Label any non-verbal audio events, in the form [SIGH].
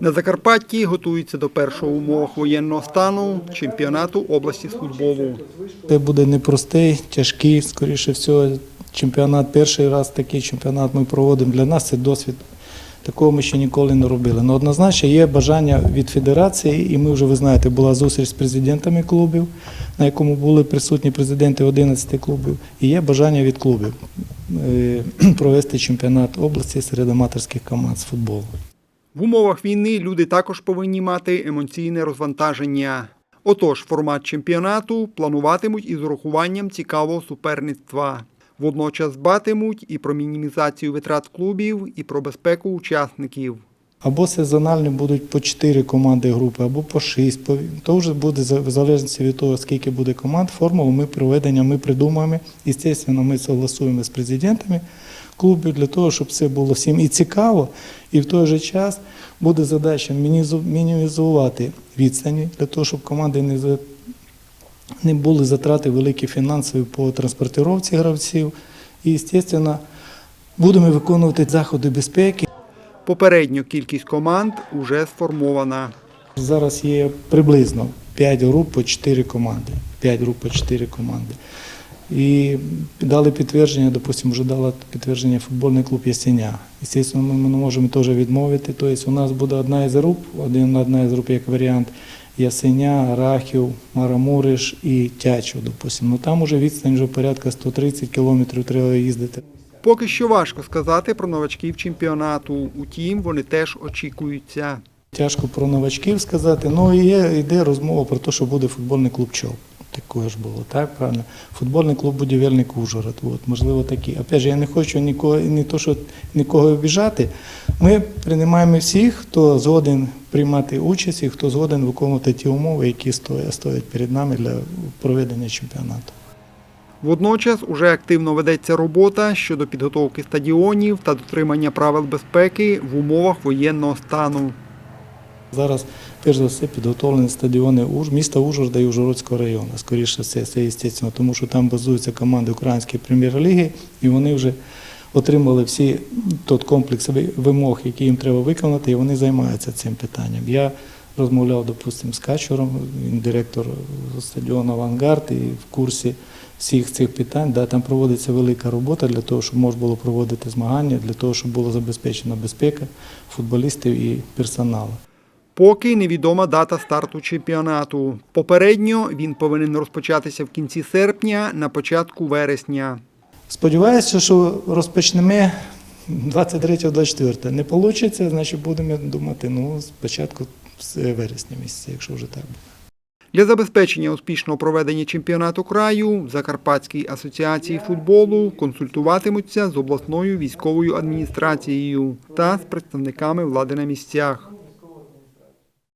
На Закарпатті готуються до першого умовах воєнного стану чемпіонату області з футболу. Це буде непростий, тяжкий, скоріше всього, чемпіонат. Перший раз такий чемпіонат ми проводимо. Для нас це досвід. Такого ми ще ніколи не робили. Ну, однозначно є бажання від федерації, і ми вже, ви знаєте, була зустріч з президентами клубів, на якому були присутні президенти 11 клубів, і є бажання від клубів е, [CLEARS THROAT] провести чемпіонат області серед аматорських команд з футболу. В умовах війни люди також повинні мати емоційне розвантаження. Отож, формат чемпіонату плануватимуть із урахуванням цікавого суперництва. Водночас дбатимуть і про мінімізацію витрат клубів, і про безпеку учасників. Або сезонально будуть по 4 команди групи, або по 6. По... То вже буде в залежності від того, скільки буде команд. Формулу ми проведення ми придумаємо. І, звісно, ми согласуємо з президентами клубів для того, щоб це було всім і цікаво, і в той же час буде задача мінімізувати відстані для того, щоб команди не не були затрати великі фінансові по транспортировці гравців. І, звісно, будемо виконувати заходи безпеки. Попередньо кількість команд уже сформована. Зараз є приблизно 5 груп по 4 команди. 5 груп по 4 команди. І дали підтвердження, допустимо, вже дала підтвердження футбольний клуб Ясеня. Звісно, ми не можемо теж відмовити. Тобто у нас буде одна із груп, один, одна із груп як варіант Ясеня, Рахів, Марамуриш і Тячо, допустимо. Ну там уже відстань вже порядка 130 кілометрів треба їздити. Поки що важко сказати про новачків чемпіонату. Утім, вони теж очікуються. Тяжко про новачків сказати. Ну і є, йде розмова про те, що буде футбольний клуб ЧОП. Такое ж було, так, правильно? Футбольний клуб будівельник Ужгород. От, можливо, такі. Опять же, я не хочу нікого, не то, що нікого обіжати. Ми приймаємо всіх, хто згоден приймати участь і хто згоден виконувати ті умови, які стоять перед нами для проведення чемпіонату. Водночас уже активно ведеться робота щодо підготовки стадіонів та дотримання правил безпеки в умовах воєнного стану. Зараз, перш за все, підготовлені стадіони міста Ужгорода і Ужгородського району. Скоріше все, це звісно, тому що там базуються команди Української прем'єр-ліги, і вони вже отримали всі тот комплекс вимог, які їм треба виконати, і вони займаються цим питанням. Я розмовляв, допустимо, з Качуром, він директор стадіону Авангард і в курсі всіх цих питань. Да, там проводиться велика робота для того, щоб можна було проводити змагання, для того, щоб була забезпечена безпека футболістів і персоналу. Поки невідома дата старту чемпіонату. Попередньо він повинен розпочатися в кінці серпня, на початку вересня. Сподіваюся, що розпочнемо 23-24. Не вийде, значить будемо думати, ну, спочатку з вересня місяця, якщо вже так буде. Для забезпечення успішного проведення чемпіонату краю в Закарпатській асоціації футболу консультуватимуться з обласною військовою адміністрацією та з представниками влади на місцях.